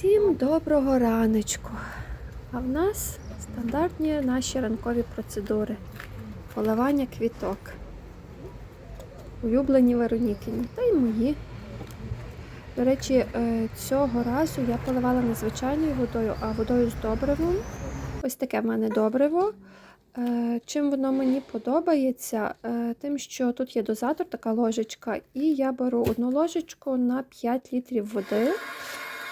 Всім доброго раночку. А в нас стандартні наші ранкові процедури. Поливання квіток. Улюблені Веронікині та й мої. До речі, е, цього разу я поливала не звичайною водою, а водою з добривом. Ось таке в мене добриво. Е, Чим воно мені подобається? Е, Тим, що тут є дозатор, така ложечка, і я беру одну ложечку на 5 літрів води.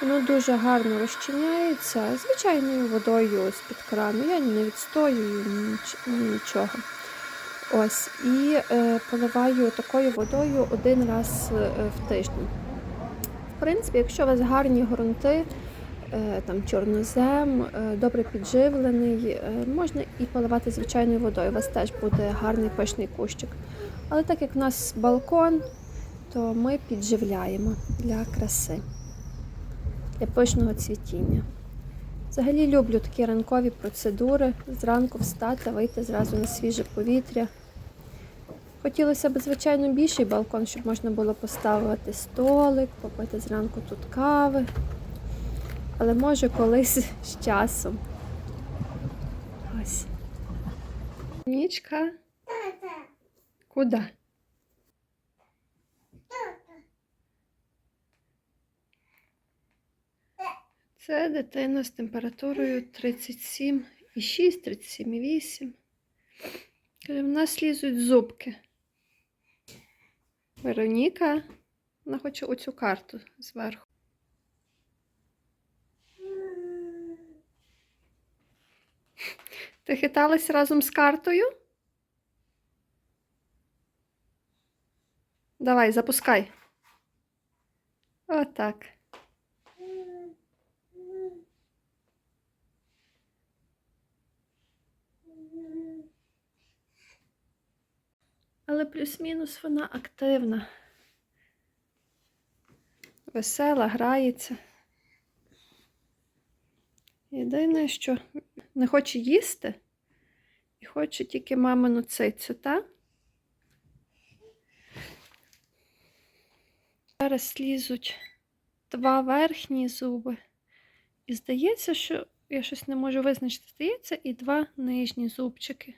Воно дуже гарно розчиняється звичайною водою з-під крану. Я не відстоюю нічого. Ось, і е, поливаю такою водою один раз е, в тиждень. В принципі, якщо у вас гарні ґрунти, е, там чорнозем, е, добре підживлений, е, можна і поливати звичайною водою. У вас теж буде гарний пишний кущик. Але так як в нас балкон, то ми підживляємо для краси, для пишного цвітіння. Взагалі люблю такі ранкові процедури. Зранку встати, вийти зразу на свіже повітря. Хотілося б, звичайно, більший балкон, щоб можна було поставити столик, попити зранку тут кави. Але може колись з часом. Ось. Нічка. Куди? Це дитина з температурою 37,6, 37,8. Каже, в нас лізуть зубки. Вероніка, вона хоче оцю карту зверху. Ти хиталась разом з картою? Давай, запускай. Отак. Але плюс-мінус вона активна. Весела, грається. Єдине, що не хоче їсти і хоче тільки мамину цицю, та? Зараз лізуть два верхні зуби. І здається, що я щось не можу визначити, здається, і два нижні зубчики.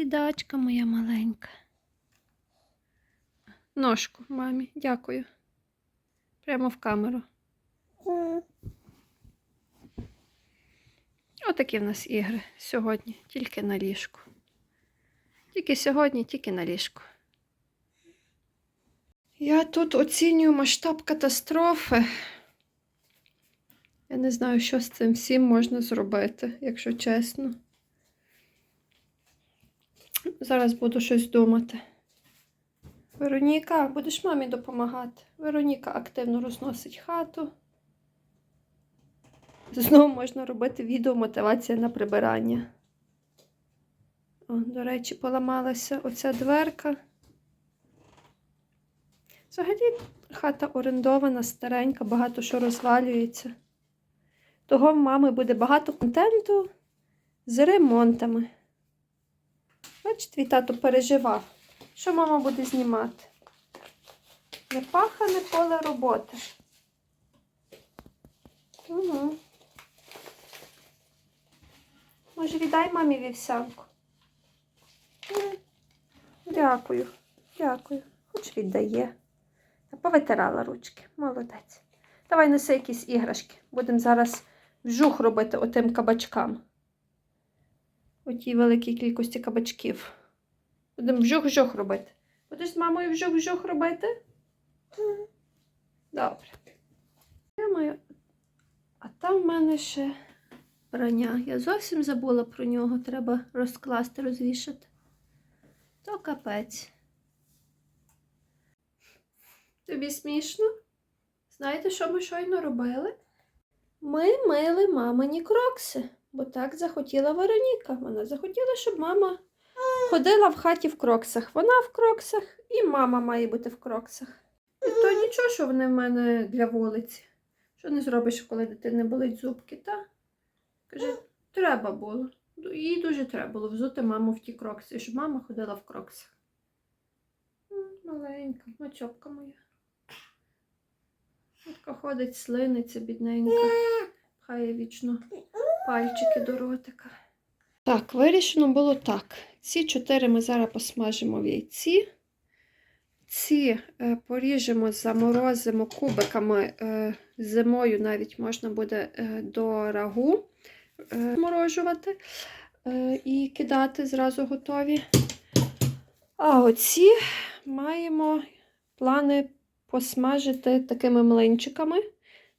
Бідачка моя маленька. Ножку мамі, дякую. Прямо в камеру. Отакі в нас ігри сьогодні, тільки на ліжку. Тільки сьогодні, тільки на ліжку. Я тут оцінюю масштаб катастрофи. Я не знаю, що з цим всім можна зробити, якщо чесно. Зараз буду щось думати. Вероніка, будеш мамі допомагати. Вероніка активно розносить хату. Знову можна робити відео мотивація на прибирання. О, до речі, поламалася оця дверка. Взагалі хата орендована, старенька, багато що розвалюється. Того в мами буде багато контенту з ремонтами. Бач, твій тато переживав. Що мама буде знімати? Непахане поле роботи. Угу. Може, віддай мамі вівсянку? Дякую, дякую. Хоч віддає. Повитирала ручки. Молодець. Давай неси якісь іграшки. Будемо зараз вжух робити отим кабачкам. Отій великій кількості кабачків. Будемо вжух-вжух робити. Будеш з мамою вжух-вжух робити? Добре. А там в мене ще прання. Я зовсім забула про нього. Треба розкласти, розвішати. То капець. Тобі смішно? Знаєте, що ми щойно робили? Ми мили мамині крокси, бо так захотіла Вероніка. Вона захотіла, щоб мама ходила в хаті в кроксах. Вона в кроксах і мама має бути в кроксах. І то нічого, що вони в мене для вулиці. Що не зробиш, коли дитини болить зубки, та? Каже, треба було. Їй дуже треба було взути маму в ті крокси, щоб мама ходила в кроксах. Маленька, мачопка моя. Така ходить, слиниться, бідненька. Хай вічно пальчики до ротика. Так, вирішено було так. Ці чотири ми зараз посмажимо в яйці. Ці е, поріжемо, заморозимо кубиками е, зимою, навіть можна буде е, до рагу морожувати е, і кидати зразу готові. А оці маємо плани посмажити такими млинчиками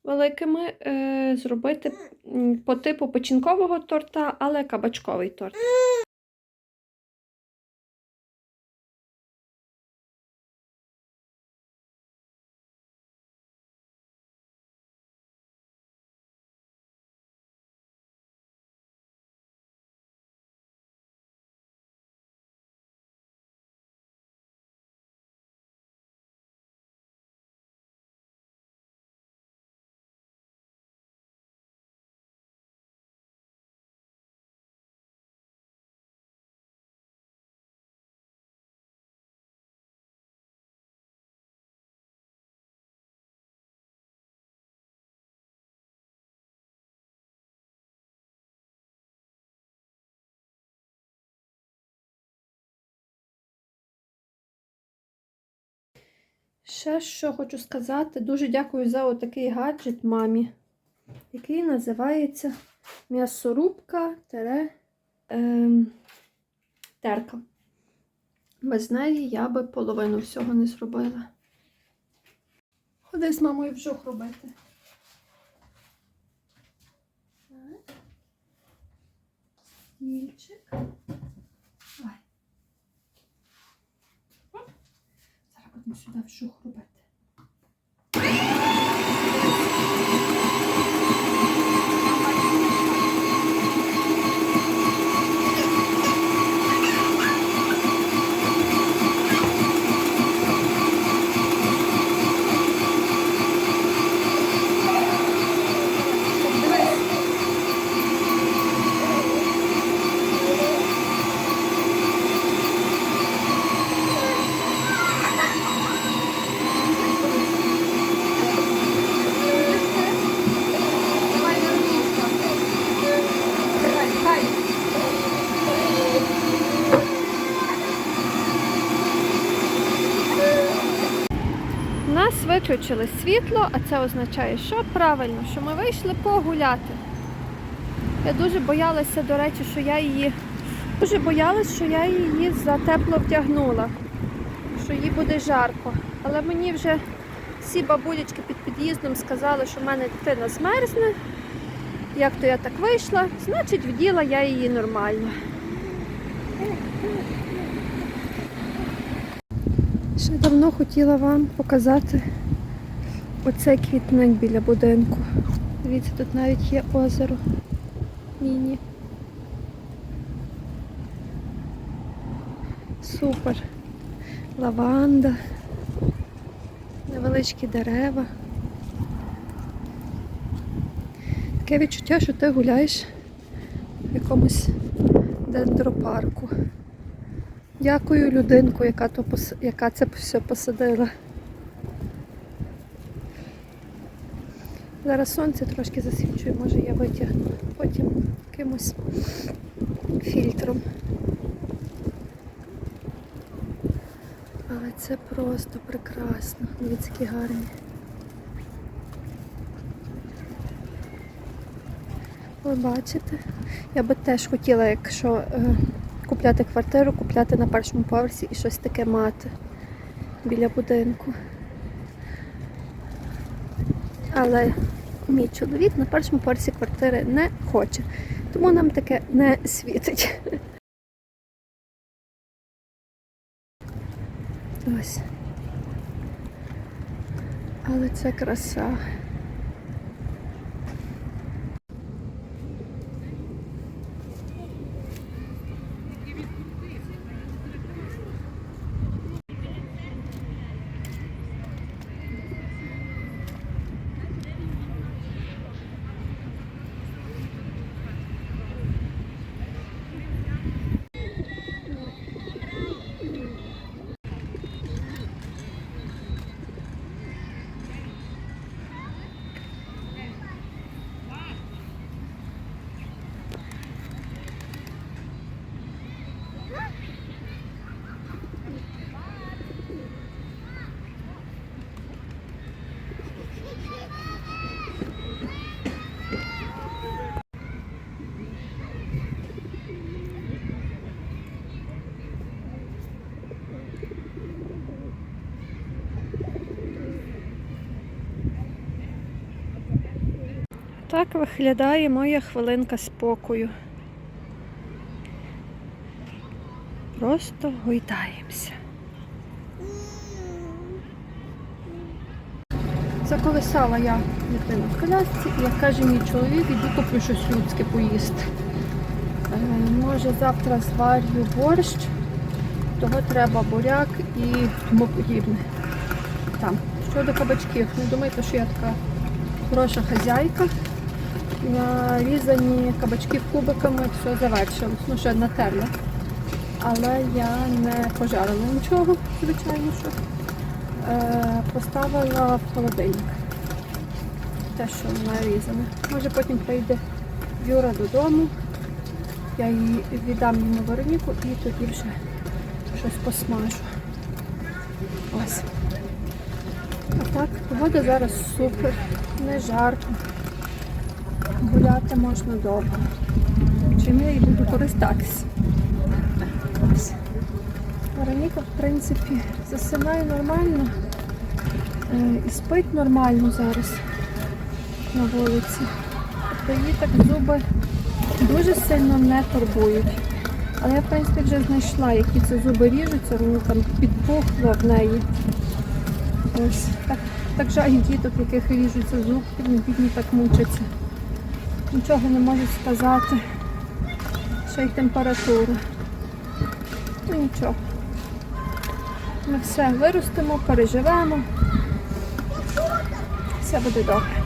великими, е, зробити по типу печінкового торта, але кабачковий торт. Ще що хочу сказати, дуже дякую за отакий гаджет мамі, який називається м'ясорубка ем, терка. Без неї я би половину всього не зробила. Ходи з мамою вжух робити. Так. Стільчик. Зараз будемо сюди вжух робити. У нас виключили світло, а це означає, що правильно, що ми вийшли погуляти. Я дуже боялася, до речі, що я її дуже боялась, що я її затепло вдягнула, що їй буде жарко. Але мені вже всі бабулечки під під'їздом сказали, що в мене дитина змерзне. Як то я так вийшла, значить вділа я її нормально. Ще давно хотіла вам показати оцей квітник біля будинку. Дивіться, тут навіть є озеро. Міні. Супер. Лаванда. Невеличкі дерева. Таке відчуття, що ти гуляєш в якомусь дендропарку. Дякую людинку, яка це все посадила. Зараз сонце трошки засвічує, може я витягну потім якимось фільтром. Але це просто прекрасно. Дивіться, які гарні. Ви бачите? Я би теж хотіла, якщо е, купляти квартиру, купляти на першому поверсі і щось таке мати біля будинку. Але мій чоловік на першому поверсі квартири не хоче, тому нам таке не світить. Ось. Але це краса. Так виглядає моя хвилинка спокою. Просто гойдаємося. Заколисала я дитину в колясці, і як каже мій чоловік, іди куплю щось людське поїсти. Е, може завтра зварю борщ, того треба буряк і тому подібне. Там. Щодо кабачків, не думайте, що я така хороша хазяйка. Нарізані кабачки кубиками, все завершилось. Ну, ще натерла. Але я не пожарила нічого, звичайно, що. Е, поставила в холодильник. Те, що нарізане. Може потім прийде Юра додому. Я їй віддам йому Вероніку і тоді вже щось посмажу. Ось. А так, погода зараз супер, не жарко. Гуляти можна довго. Чим я і буду користатися. Вероніка, в принципі, засинає нормально е, і спить нормально зараз на вулиці. Тобто її так зуби дуже сильно не турбують. Але я, в принципі, вже знайшла, які це зуби ріжуться, воно там підпухло в неї. Ось так, так жаль діток, яких ріжуться зубки, бідні так мучаться. Нічого не можуть сказати. Ще й температура. Ну нічого. Ми все виростемо, переживемо. Все буде добре.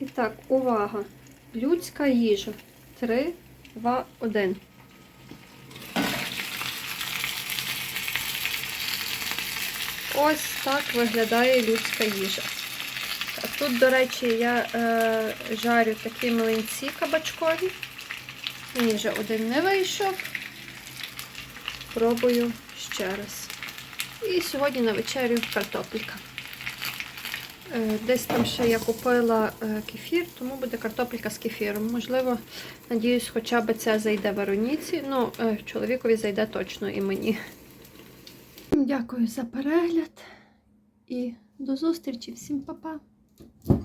І так, увага. Людська їжа. 3, 2, 1. Ось так виглядає людська їжа. Тут, до речі, я е, жарю такі млинці кабачкові. Мені вже один не вийшов. Пробую ще раз. І сьогодні на вечерю картопелька. Е, Десь там ще я купила е, кефір, тому буде картопелька з кефіром. Можливо, надіюсь, хоча б це зайде Вероніці. Ну, е, чоловікові зайде точно і мені. Дякую за перегляд і до зустрічі. Всім па-па! Thank you.